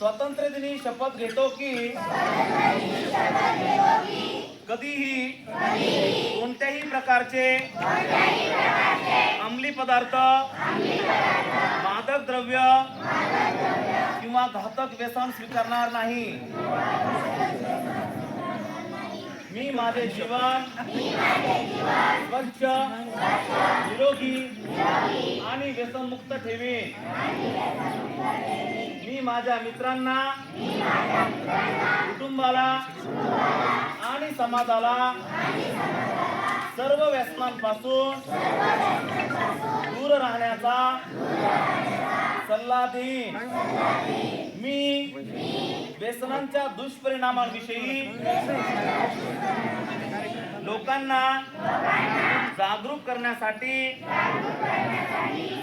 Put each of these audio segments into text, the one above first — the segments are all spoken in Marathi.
शपथ घेतो की कधीही कोणत्याही प्रकारचे अंमली पदार्थ मादक द्रव्य किंवा घातक व्यसन स्वीकारणार नाही. मी माझे जीवन स्वच्छ निरोगी आणि व्यसनमुक्त ठेवीन. मी माझ्या मित्रांना कुटुंबाला आणि समाजाला सर्व व्यसनांपासून दूर राहण्याचा सल्ला देईन. मी व्यसनांच्या दुष्परिणामांविषयी लोकांना जागरूक करण्यासाठी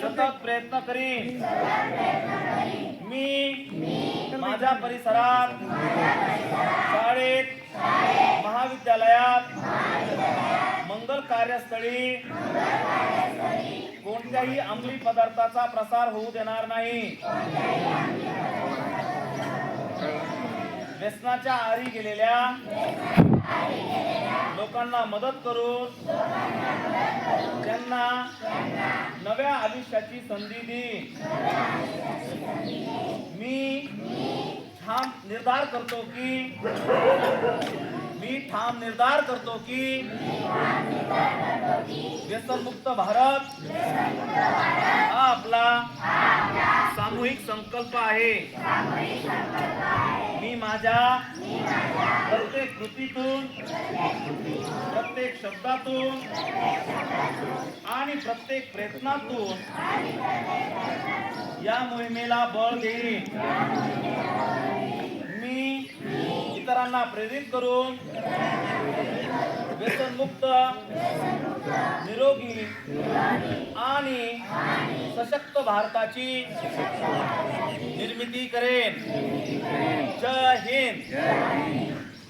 सतत प्रयत्न करीन. मी माझ्या परिसरात शाळेत महाविद्यालयात मंगल कार्यस्थळी कोणत्याही अंमली पदार्थाचा प्रसार होऊ देणार नाही. व्यसनाच्या आहारी गेलेल्या लोकांना मदत करून त्यांना नव्या आयुष्याची संधी दी. मी ठाम निर्धार करतो की मी ठाम निर्धार करतो की व्यसनमुक्त भारत हा आपला सामूहिक संकल्प आहे. मी माझ्या प्रत्येक कृतीतून प्रत्येक शब्दातून आणि प्रत्येक प्रयत्नातून या मोहिमेला बळ देईन. मी इतरांना प्रेरित करून व्यसनमुक्त निरोगी आणि सशक्त भारताची निर्मिती करेन. जय हिंद.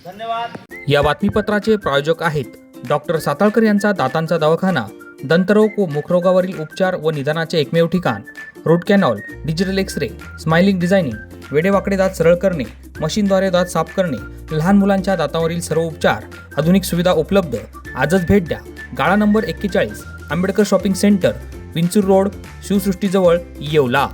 धन्यवाद. या बातमीपत्राचे प्रायोजक आहेत डॉक्टर साताळकर यांचा दातांचा दवाखाना दंतरोग व मुखरोगावरील उपचार व निदानाचे एकमेव ठिकाण root canal digital x ray smiling designing वेडेवाकडे दात सरळ करणे मशीनद्वारे दात साफ करणे लहान मुलांच्या दातावरील सर्व उपचार आधुनिक सुविधा उपलब्ध आजच भेट द्या. गाळा नंबर एक्केचाळीस Ambedkar shopping centre Vinchur road शिवसृष्टीजवळ Yeola.